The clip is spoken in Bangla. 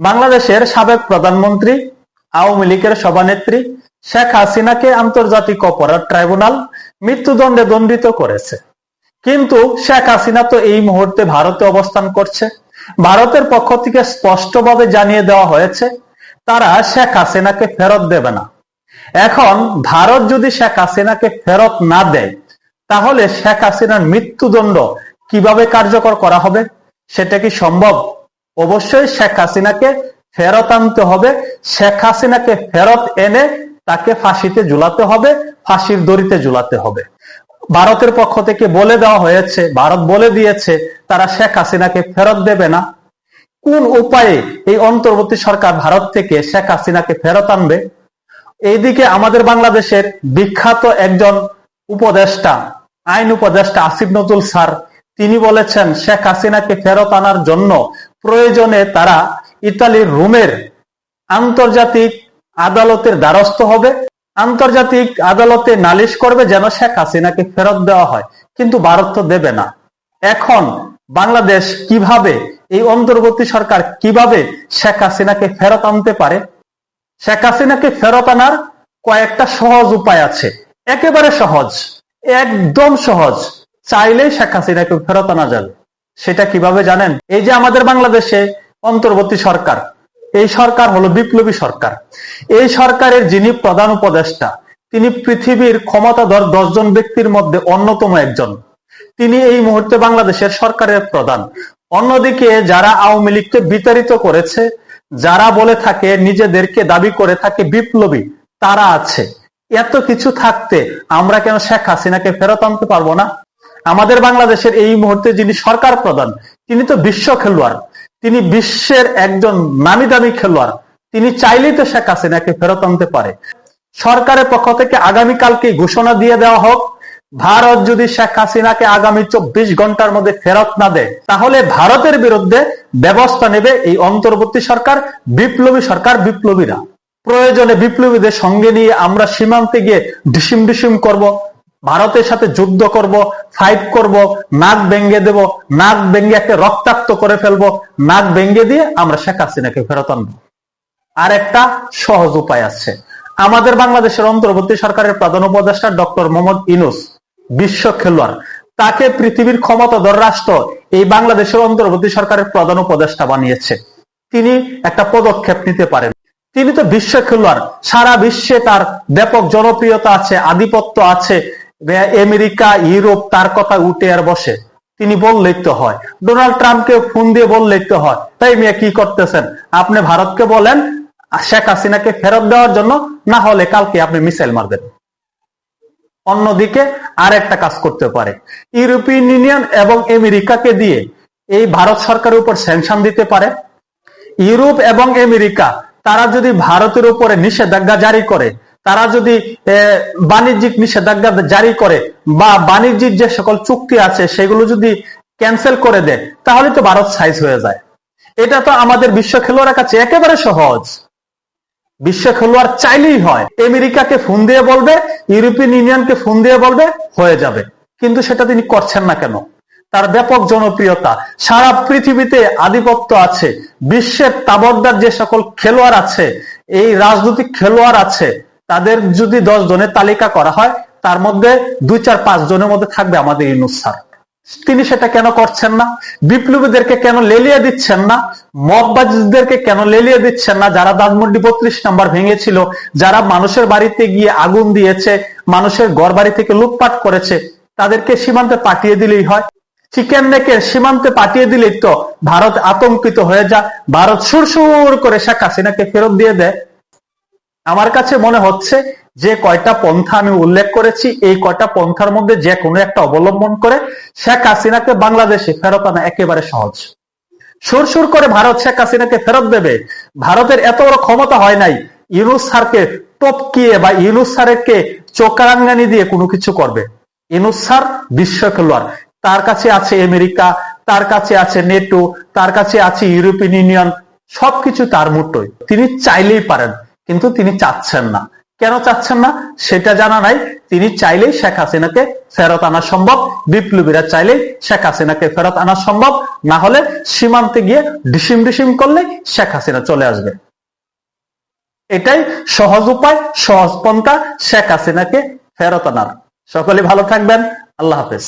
বাংলাদেশের সাবেক প্রধানমন্ত্রী, আওয়ামী লীগের সভানেত্রী শেখ হাসিনাকে আন্তর্জাতিক অপরাধ ট্রাইব্যুনাল মৃত্যুদণ্ডে দণ্ডিত করেছে। কিন্তু শেখ হাসিনা তো এই মুহূর্তে ভারতে অবস্থান করছে। ভারতের পক্ষ থেকে স্পষ্টভাবে জানিয়ে দেওয়া হয়েছে, তারা শেখ হাসিনাকে ফেরত দেবে না। এখন ভারত যদি শেখ হাসিনাকে ফেরত না দেয়, তাহলে শেখ হাসিনার মৃত্যুদণ্ড কীভাবে কার্যকর করা হবে, সেটা কি সম্ভব? অবশ্যই শেখ হাসিনাকে ফেরত আনতে হবে। শেখ হাসিনাকে ফেরত এনে তাকে ফাঁসিতে ঝুলাতে হবে, ফাঁসির দড়িতে ঝুলাতে হবে। ভারতের পক্ষ থেকে বলে দেওয়া হয়েছে, ভারত বলে দিয়েছে, তারা শেখ হাসিনাকে ফেরত দেবে না। কোন উপায়ে এই অন্তর্বর্তী সরকার ভারত থেকে শেখ হাসিনাকে ফেরত আনবে? এইদিকে আমাদের বাংলাদেশের বিখ্যাত একজন উপদেষ্টা, আইন উপদেষ্টা আসিফ নজরুল স্যার তিনি বলেছেন, শেখ হাসিনাকে ফেরত আনার জন্য প্রয়োজনে তারা ইতালির রোমের আন্তর্জাতিক আদালতের দ্বারস্থ হবে, আন্তর্জাতিক আদালতে নালিশ করবে যেন শেখ হাসিনাকে ফেরত দেওয়া হয়। কিন্তু ভারত তো দেবে না। এখন বাংলাদেশ কীভাবে, এই অন্তর্বর্তী সরকার কীভাবে শেখ হাসিনাকে ফেরত আনতে পারে? শেখ হাসিনাকে ফেরত আনার কয়েকটা সহজ উপায় আছে। একেবারে সহজ, একদম সহজ। চাইলেই শেখ হাসিনাকে ফেরত আনা যাবে। সেটা কীভাবে জানেন? এই যে আমাদের বাংলাদেশে অন্তর্বর্তী সরকার, এই সরকার হলো বিপ্লবী সরকার। এই সরকারের যিনি প্রধান উপদেষ্টা, তিনি পৃথিবীর ক্ষমতাধর দশজন ব্যক্তির মধ্যে অন্যতম একজন। তিনি এই মুহূর্তে বাংলাদেশের সরকারের প্রধান। অন্যদিকে যারা আওয়ামী লীগকে বিতাড়িত করেছে, যারা বলে থাকে, নিজেদেরকে দাবি করে থাকে বিপ্লবী, তারা আছে। এত কিছু থাকতে আমরা কেন শেখ হাসিনাকে ফেরত আনতে পারব না? আমাদের বাংলাদেশের এই মুহূর্তে যিনি সরকার প্রধান, তিনি তো বিশ্ব খেলোয়াড়। তিনি বিশ্বের একজন নামি দামি খেলোয়াড়। তিনি চাইলেই তো শেখ হাসিনাকে ফেরত আনতে পারে। সরকারের পক্ষ থেকে আগামীকালকে ঘোষণা দিয়ে দেওয়া হোক, ভারত যদি শেখ হাসিনাকে আগামী চব্বিশ ঘণ্টার মধ্যে ফেরত না দেয়, তাহলে ভারতের বিরুদ্ধে ব্যবস্থা নেবে এই অন্তর্বর্তী সরকার, বিপ্লবী সরকার, বিপ্লবীরা। প্রয়োজনে বিপ্লবীদের সঙ্গে নিয়ে আমরা সীমান্তে গিয়ে ডিসিম ডিসিম করব। ভারতের সাথে যুদ্ধ করব ফাইট করব, নাক ভেঙ্গে দেব, নাক ভেঙ্গে একে রক্তাক্ত করে ফেলব, নাক ভেঙ্গে দিয়ে আমরা শেখ হাসিনাকে ফেরত আনব। আর একটা সহজ উপায় আছে। আমাদের বাংলাদেশের অন্তর্বর্তী সরকারের প্রধান উপদেষ্টা ডক্টর মোহাম্মদ ইনুস বিশ্ব খেলোয়াড়, তাকে পৃথিবীর ক্ষমতাধর রাষ্ট্র এই বাংলাদেশের অন্তর্বর্তী সরকারের প্রধান উপদেষ্টা বানিয়েছে। তিনি একটা পদক্ষেপ নিতে পারেন। তিনি তো বিশ্ব খেলোয়াড়, সারা বিশ্বে তার ব্যাপক জনপ্রিয়তা আছে, আধিপত্য আছে। আমেরিকা, ইউরোপ তার কথা উঠে আর বসে। তিনি বললেই তো হয়। ডোনাল্ড ট্রাম্পকে ফোন দিয়ে বললেই তো হয়। তাই মিয়া কি করতেছেন? আপনি ভারতকে বলেন, শেখ হাসিনাকে ফেরত দেওয়ার জন্য, না হলে কালকে আপনি মিসাইল মারবেন। অন্যদিকে আর একটা কাজ করতে পারে। ইউরোপিয়ান ইউনিয়ন এবং আমেরিকাকে দিয়ে এই ভারত সরকারের উপর স্যাংশন দিতে পারে। ইউরোপ এবং আমেরিকা, তারা যদি ভারতের উপরে নিষেধাজ্ঞা জারি করে তারা যদি বাণিজ্যিক নিষেধাজ্ঞা জারি করে বা বাণিজ্যিক যে সকল চুক্তি আছে সেগুলো যদি ক্যান্সেল করে দেয়, তাহলে তো ভারত সাইজ হয়ে যায়। এটা তো আমাদের বিশ্ব খেলোয়াড়ের কাছে একেবারে সহজ। বিশ্ব খেলোয়াড় চাইলেই হয়, আমেরিকাকে ফোন দিয়ে বলবে, ইউরোপিয়ান ইউনিয়নকে ফোন দিয়ে বলবে, হয়ে যাবে। কিন্তু সেটা তিনি করছেন না কেন? তার ব্যাপক জনপ্রিয়তা, সারা পৃথিবীতে আধিপত্য আছে, বিশ্বের তাবদ্দার যে সকল খেলোয়াড় আছে, এই রাজনৈতিক খেলোয়াড় আছে তাদের যদি দশ জনের তালিকা করা হয়, তার মধ্যে দুই চার পাঁচ জনের মধ্যে থাকবে আমাদের ইনুস স্যার। তিনি সেটা কেন করছেন না? বিপ্লবীদেরকে কেন লেলিয়ে দিচ্ছেন না? মববাজদেরকে কেন লেলিয়ে দিচ্ছেন না? যারা দাদমন্ডি বত্রিশ নাম্বার ভেঙেছিল, যারা মানুষের বাড়িতে গিয়ে আগুন দিয়েছে, মানুষের ঘর বাড়ি থেকে লুটপাট করেছে, তাদেরকে সীমান্তে পাঠিয়ে দিলেই হয়। চিকেন নেকের সীমান্তে পাঠিয়ে দিলেই তো ভারত আতঙ্কিত হয়ে যা ভারত সুরসুর করে শেখ হাসিনাকে ফেরত দিয়ে দেয়। আমার কাছে মনে হচ্ছে যে কয়টা পন্থা আমি উল্লেখ করেছি, এই কয়টা পন্থার মধ্যে যে কোনো একটা অবলম্বন করে শেখ হাসিনাকে বাংলাদেশে ফেরত আনা একেবারে সহজ। সুর সুর করে ভারত শেখ হাসিনাকে ফেরত দেবে, ভারতের এত বড় ক্ষমতা হয় নাই, ইউনুস স্যারকে টপকিয়ে বা ইউনুস স্যারকে চোকারাঙ্গানি দিয়ে কোনো কিছু করবে। ইউনুস বিশ্ব খেলোয়াড়, তার কাছে আছে আমেরিকা, তার কাছে আছে নেটো, তার কাছে আছে ইউরোপিয়ান ইউনিয়ন, সবকিছু তার মুঠোয়। তিনি চাইলেই পারেন। কিন্তু তিনি চাচ্ছেন না। কেন চাচ্ছেন না? সেটা জানা নাই। তিনি চাইলেই শেখ হাসিনাকে ফেরত আনা সম্ভব। বিপ্লবীরা চাইলেই শেখ হাসিনাকে ফেরত আনা সম্ভব। না হলে সীমান্তে গিয়ে ডিসিম ডিসিম করলে শেখ হাসিনা চলে আসবে। এটাই সহজ উপায়, সহজ পন্থা শেখ হাসিনাকে ফেরত আনার। সকলে ভালো থাকবেন। আল্লাহ হাফেজ।